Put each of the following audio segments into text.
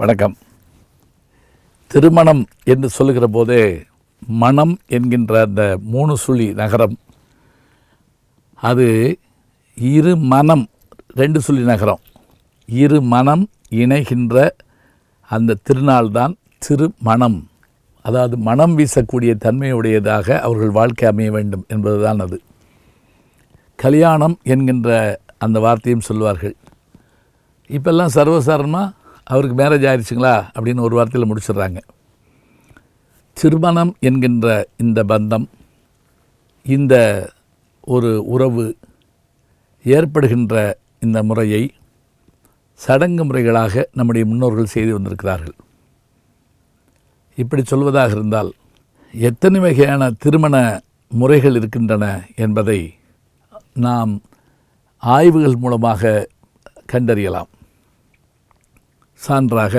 வணக்கம். திருமணம் என்று சொல்லுகிற போதே மனம் என்கின்ற அந்த மூணு சுழி நகரம் அது இரு மனம் ரெண்டு சுழி நகரம். இரு மனம் இணைகின்ற அந்த திருநாள் தான் திருமணம். அதாவது மனம் வீசக்கூடிய தன்மையுடையதாக அவர்கள் வாழ்க்கை அமைய வேண்டும் என்பதுதான் அது. கல்யாணம் என்கின்ற அந்த வார்த்தையும் சொல்வார்கள். இப்போல்லாம் சர்வசாரணமாக அவருக்கு மேரேஜ் ஆயிடுச்சுங்களா அப்படின்னு ஒரு வார்த்தையில் முடிச்சிடுறாங்க. திருமணம் என்கின்ற இந்த பந்தம் இந்த ஒரு உறவு ஏற்படுகின்ற இந்த முறையை சடங்கு முறைகளாக நம்முடைய முன்னோர்கள் செய்து வந்திருக்கிறார்கள். இப்படி சொல்வதாக இருந்தால் எத்தனை வகையான திருமண முறைகள் இருக்கின்றன என்பதை நாம் ஆய்வுகள் மூலமாக கண்டறியலாம். சான்றாக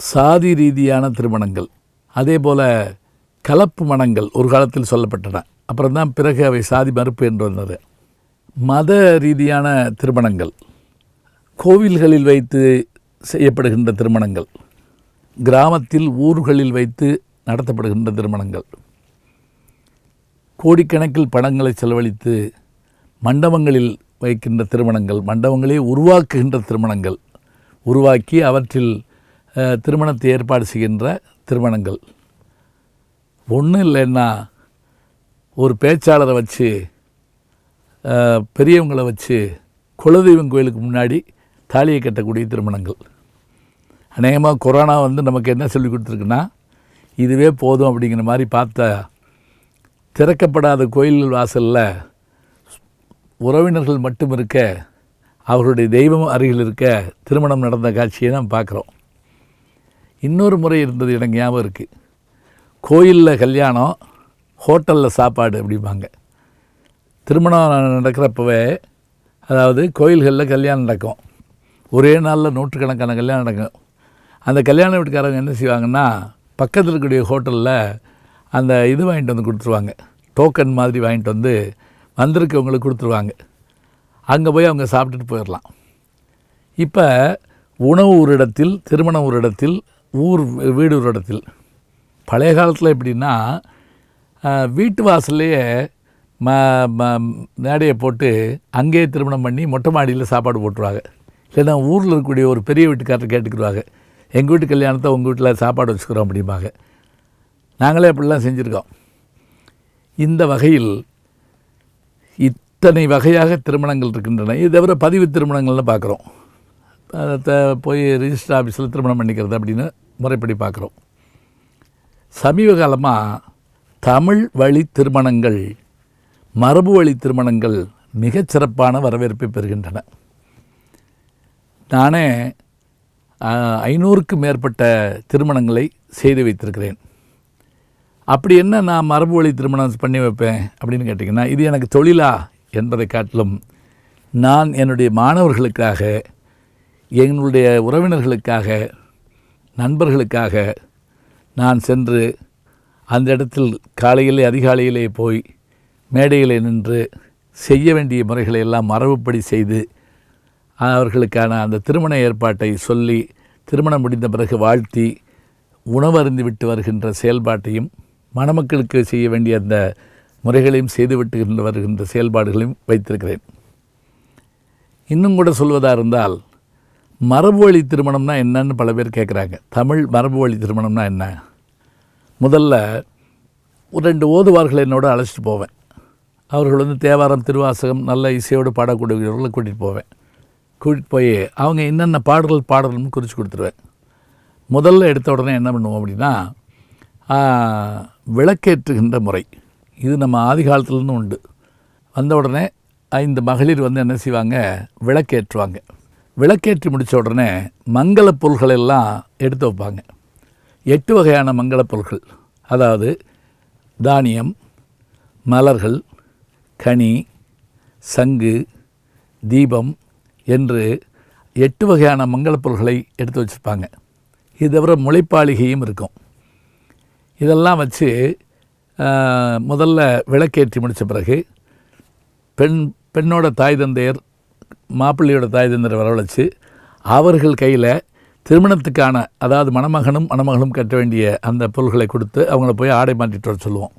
சாதி ரீதியான திருமணங்கள் அதே போல் கலப்பு மணங்கள் ஒரு காலத்தில் சொல்லப்பட்டன. அப்புறம் தான் பிறகு அவை சாதி மறுப்பு என்று வந்தது. மத ரீதியான திருமணங்கள் கோவில்களில் வைத்து செய்யப்படுகின்ற திருமணங்கள் கிராமத்தில் ஊர்களில் வைத்து நடத்தப்படுகின்ற திருமணங்கள் கோடிக்கணக்கில் பணங்களை செலவழித்து மண்டபங்களில் வைக்கின்ற திருமணங்கள் மண்டபங்களே உருவாக்குகின்ற திருமணங்கள் உருவாக்கி அவற்றில் திருமணத்தை ஏற்பாடு செய்கின்ற திருமணங்கள். ஒன்றும் இல்லைன்னா ஒரு பேச்சாளரை வச்சு பெரியவங்களை வச்சு குலதெய்வம் கோயிலுக்கு முன்னாடி தாலியை கட்டக்கூடிய திருமணங்கள். அநேகமாக கொரோனா வந்து நமக்கு என்ன சொல்லி கொடுத்துருக்குன்னா இதுவே போதும் அப்படிங்கிற மாதிரி பார்த்தா திறக்கப்படாத கோயில் வாசலில் உறவினர்கள் மட்டும் இருக்க அவர்களுடைய தெய்வம் அருகில் இருக்க திருமணம் நடந்த காட்சியை நாம் பார்க்குறோம். இன்னொரு முறை இருந்தது எனக்கு ஞாபகம் இருக்குது கோயிலில் கல்யாணம் ஹோட்டலில் சாப்பாடு அப்படிம்பாங்க. திருமணம் நடக்கிறப்பவே அதாவது கோயில்களில் கல்யாணம் நடக்கும். ஒரே நாளில் நூற்றுக்கணக்கான கல்யாணம் நடக்கும். அந்த கல்யாண வீட்டுக்காரங்க என்ன செய்வாங்கன்னா பக்கத்தில் இருக்கக்கூடிய ஹோட்டலில் அந்த இது வாங்கிட்டு வந்து கொடுத்துருவாங்க. டோக்கன் மாதிரி வாங்கிட்டு வந்து வந்திருக்கவங்களுக்கு கொடுத்துருவாங்க. அங்கே போய் அவங்க சாப்பிட்டுட்டு போயிடலாம் இப்போ உணவு ஒரு இடத்தில் திருமணம் ஒரு இடத்தில் ஊர் வீடு ஒரு இடத்தில் பழைய காலத்தில் எப்படின்னா வீட்டு வாசல்லையே ம ம மேடையை போட்டு அங்கேயே திருமணம் பண்ணி மொட்டை மாடியில் சாப்பாடு போட்டுருவாங்க. இல்லைன்னா ஊரில் இருக்கக்கூடிய ஒரு பெரிய வீட்டுக்காரர் கேட்டுக்கிடுவாங்க எங்கள் வீட்டு கல்யாணத்தை உங்கள் வீட்டில் சாப்பாடு வச்சுக்கிறோம் அப்படிம்பாங்க. நாங்களே அப்படிலாம் செஞ்சுருக்கோம். இந்த வகையில் இத்தனை வகையாக திருமணங்கள் இருக்கின்றன. இது தவிர பதிவு திருமணங்கள்னு பார்க்குறோம். அதை போய் ரிஜிஸ்டர் ஆஃபீஸில் திருமணம் பண்ணிக்கிறது அப்படின்னு முறைப்படி பார்க்குறோம். சமீப காலமாக தமிழ் வழி திருமணங்கள் மரபு வழி திருமணங்கள் மிகச்சிறப்பான வரவேற்பை பெறுகின்றன. நானே ஐநூறுக்கு மேற்பட்ட திருமணங்களை செய்து வைத்திருக்கிறேன். அப்படி என்ன நான் மரபு வழி திருமணம் பண்ணி வைப்பேன் அப்படின்னு கேட்டிங்கன்னா இது எனக்கு தொழிலா? என்பதை காட்டிலும் நான் என்னுடைய மாணவர்களுக்காக என்னுடைய உறவினர்களுக்காக நண்பர்களுக்காக நான் சென்று அந்த இடத்தில் காலையிலே அதிகாலையிலே போய் மேடையிலே நின்று செய்ய வேண்டிய முறைகளை எல்லாம் மரபுப்படி செய்து அவர்களுக்கான அந்த திருமண ஏற்பாட்டை சொல்லி திருமணம் முடிந்த பிறகு வாழ்த்தி உணவருந்து விட்டு வருகின்ற செயல்பாட்டையும் மணமக்களுக்கு செய்ய வேண்டிய அந்த முறைகளையும் செய்துவிட்டு வருகின்ற செயல்பாடுகளையும் வைத்திருக்கிறேன். இன்னும் கூட சொல்வதாக இருந்தால் மரபு வழி திருமணம்னா என்னன்னு பல பேர் கேட்குறாங்க தமிழ் மரபு வழி திருமணம்னா என்ன? முதல்ல ஒரு ரெண்டு ஓதுவார்கள் என்னோட அழைச்சிட்டு போவேன். அவர்கள் வந்து தேவாரம் திருவாசகம் நல்ல இசையோடு பாடக்கூடியவர்களை கூட்டிகிட்டு போவேன். கூட்டிகிட்டு போய் அவங்க என்னென்ன பாடல்கள் பாடல்னு குறித்து கொடுத்துருவேன். முதல்ல எடுத்த உடனே என்ன பண்ணுவோம் அப்படின்னா விளக்கேற்றுகின்ற முறை. இது நம்ம ஆதி காலத்துலேருந்து உண்டு. வந்த உடனே இந்த மகளிர் வந்து என்ன செய்வாங்க? விளக்கேற்றுவாங்க. விளக்கேற்றி முடித்த உடனே மங்களப் பொருள்கள் எல்லாம் எடுத்து வைப்பாங்க. எட்டு வகையான மங்களப் பொருள்கள். அதாவது தானியம் மலர்கள் கனி சங்கு தீபம் என்று எட்டு வகையான மங்களப் பொருள்களை எடுத்து வச்சுருப்பாங்க. இது தவிர முளைப்பாளிகையும் இருக்கும். இதெல்லாம் வச்சு முதல்ல விளக்கேற்றி முடித்த பிறகு பெண் பெண்ணோட தாய் தந்தையர் மாப்பிள்ளையோட தாய் தந்தையரை வரவழைச்சு அவர்கள் கையில் திருமணத்துக்கான அதாவது மணமகனும் மணமகளும் கட்ட வேண்டிய அந்த பொருள்களை கொடுத்து அவங்கள போய் ஆடை மாற்றிட்டு வர சொல்லுவோம்.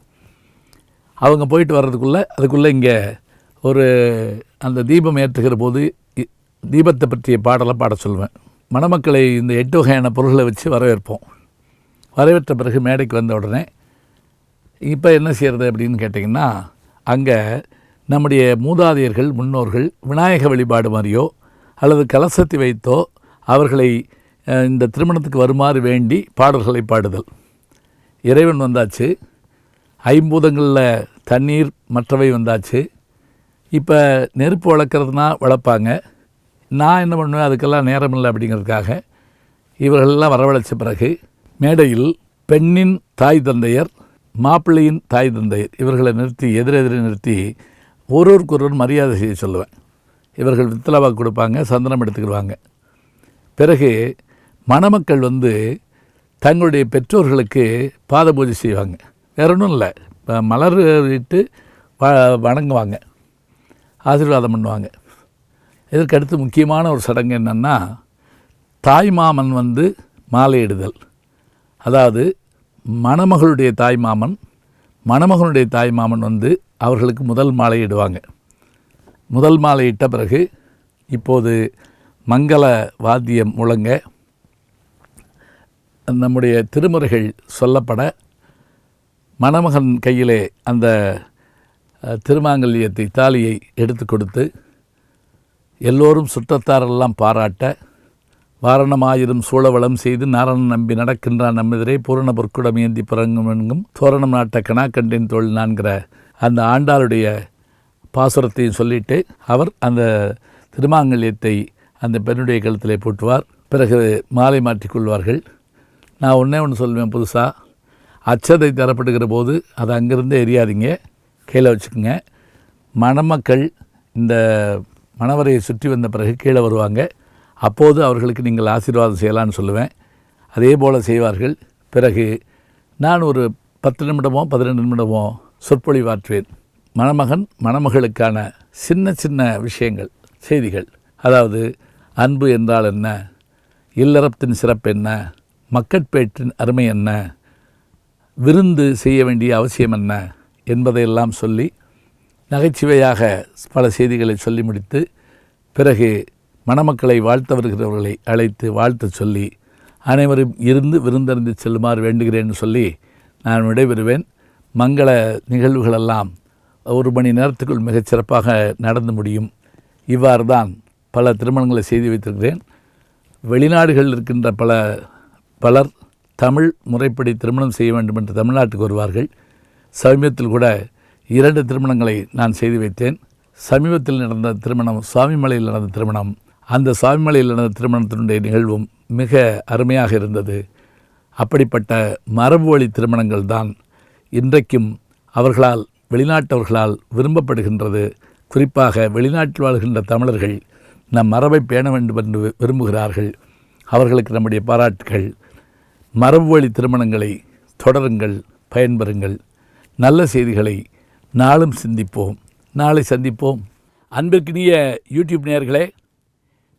அவங்க போயிட்டு வர்றதுக்குள்ளே அதுக்குள்ளே இங்கே ஒரு அந்த தீபம் ஏற்றுகிற போது தீபத்தை பற்றிய பாடலை பாட சொல்லுவேன். மணமக்களை இந்த எட்டு வகையான பொருள்களை வச்சு வரவேற்போம். வரவேற்ற பிறகு மேடைக்கு வந்த உடனே இப்போ என்ன செய்கிறது அப்படின்னு கேட்டிங்கன்னா அங்கே நம்முடைய மூதாதையர்கள் முன்னோர்கள் விநாயக வழிபாடு மாதிரியோ அல்லது கலசத்தை வைத்தோ அவர்களை இந்த திருமணத்துக்கு வருமாறு வேண்டி பாடல்களை பாடுதல். இறைவன் வந்தாச்சு. ஐம்பூதங்களில் தண்ணீர் மற்றவை வந்தாச்சு. இப்போ நெருப்பு வளர்க்குறதுனா வளர்ப்பாங்க. நான் என்ன பண்ணுவேன்? அதுக்கெல்லாம் நேரம் இல்லை அப்படிங்கிறதுக்காக இவர்களெல்லாம் வரவழைச்ச பிறகு மேடையில் பெண்ணின் தாய் தந்தையர் மாப்பிள்ளையின் தாய் தந்தையர் இவர்களை நிறுத்தி எதிரெதிரே நிறுத்தி ஒருவருக்கொருவர் மரியாதை செய்ய சொல்லுவேன். இவர்கள் வித்தலாவாக கொடுப்பாங்க சந்தனம் எடுத்துக்கிடுவாங்க. பிறகு மணமக்கள் வந்து தங்களுடைய பெற்றோர்களுக்கு பாத பூஜை செய்வாங்க. வேற ஒன்றும் இல்லை. இப்போ மலர் இட்டு வ வணங்குவாங்க. ஆசீர்வாதம் பண்ணுவாங்க. இதற்கு அடுத்து முக்கியமான ஒரு சடங்கு என்னென்னா தாய்மாமன் வந்து மாலையிடுதல். அதாவது மணமகளுடைய தாய்மாமன் மணமகனுடைய தாய்மாமன் வந்து அவர்களுக்கு முதல் மாலையிடுவாங்க. முதல் மாலையிட்ட பிறகு இப்போது மங்கள வாத்தியம் முழங்க நம்முடைய திருமுறைகள் சொல்லப்பட மணமகன் கையிலே அந்த திருமாங்கல்யத்தை தாலியை எடுத்து கொடுத்து எல்லோரும் சுற்றத்தாரெல்லாம் பாராட்ட வாரணமாயிரும் சூழவளம் செய்து நாரணன் நம்பி நடக்கின்றான் நம்மெதிரே பூரண பொற்குடம் ஏந்தி பிறங்கும் என்கும் தோரணம் நாட்ட கணாக்கண்டின் தோல் நான்கிற அந்த ஆண்டாளுடைய பாசுரத்தையும் சொல்லிட்டு அவர் அந்த திருமாங்கல்யத்தை அந்த பெண்ணுடைய கழுத்திலே போட்டுவார். பிறகு மாலை மாற்றிக்கொள்வார்கள் நான் ஒன்றே ஒன்று சொல்லுவேன் புதுசாக அச்சதை தரப்படுகிற போது அதை அங்கேருந்து எரியாதீங்க. கீழே வச்சுக்கோங்க. மணமக்கள் இந்த மணவரையை சுற்றி வந்த பிறகு கீழே வருவாங்க. அப்போது அவர்களுக்கு நீங்கள் ஆசீர்வாதம் செய்யலான்னு சொல்லுவேன். அதே போல் செய்வார்கள். பிறகு நான் ஒரு பத்து நிமிடமோ பதினெண்டு நிமிடமோ சொற்பொழிவாற்றுவேன். மணமகன் மணமகளுக்கான சின்ன சின்ன விஷயங்கள் செய்திகள். அதாவது அன்பு என்றால் என்ன? இல்லறத்தின் சிறப்பு என்ன? மக்கட்பேற்றின் அருமை என்ன? விருந்து செய்ய வேண்டிய அவசியம் என்ன? என்பதையெல்லாம் சொல்லி நகைச்சுவையாக பல செய்திகளை சொல்லி முடித்து பிறகு மணமக்களை வாழ்த்த வருகிறவர்களை அழைத்து வாழ்த்து சொல்லி அனைவரும் இருந்து விருந்தறிந்து செல்லுமாறு வேண்டுகிறேன்னு சொல்லி நான் விடைபெறுவேன். மங்கள நிகழ்வுகளெல்லாம் ஒரு மணி நேரத்துக்குள் மிகச் சிறப்பாக நடந்து முடியும். இவ்வாறு தான் பல திருமணங்களை செய்து வைத்திருக்கிறேன். வெளிநாடுகளில் இருக்கின்ற பல பலர் தமிழ் முறைப்படி திருமணம் செய்ய வேண்டும் என்று தமிழ்நாட்டுக்கு வருவார்கள். சமீபத்தில் கூட இரண்டு திருமணங்களை நான் செய்து வைத்தேன். சமீபத்தில் நடந்த திருமணம் சுவாமிமலையில் நடந்த திருமணம் அந்த சுவாமிமலையில் நடந்த திருமணத்தினுடைய நிகழ்வும் மிக அருமையாக இருந்தது. அப்படிப்பட்ட மரபு வழி திருமணங்கள் தான் இன்றைக்கும் அவர்களால் வெளிநாட்டவர்களால் விரும்பப்படுகின்றது. குறிப்பாக வெளிநாட்டில் வாழ்கின்ற தமிழர்கள் நம் மரபை பேண வேண்டும் என்று விரும்புகிறார்கள். அவர்களுக்கு நம்முடைய பாராட்டுகள். மரபு வழி திருமணங்களை தொடருங்கள் பயன்பெறுங்கள். நல்ல செய்திகளை நாளும் சிந்திப்போம். நாளை சந்திப்போம். அன்பிற்கினிய யூடியூப் நேயர்களே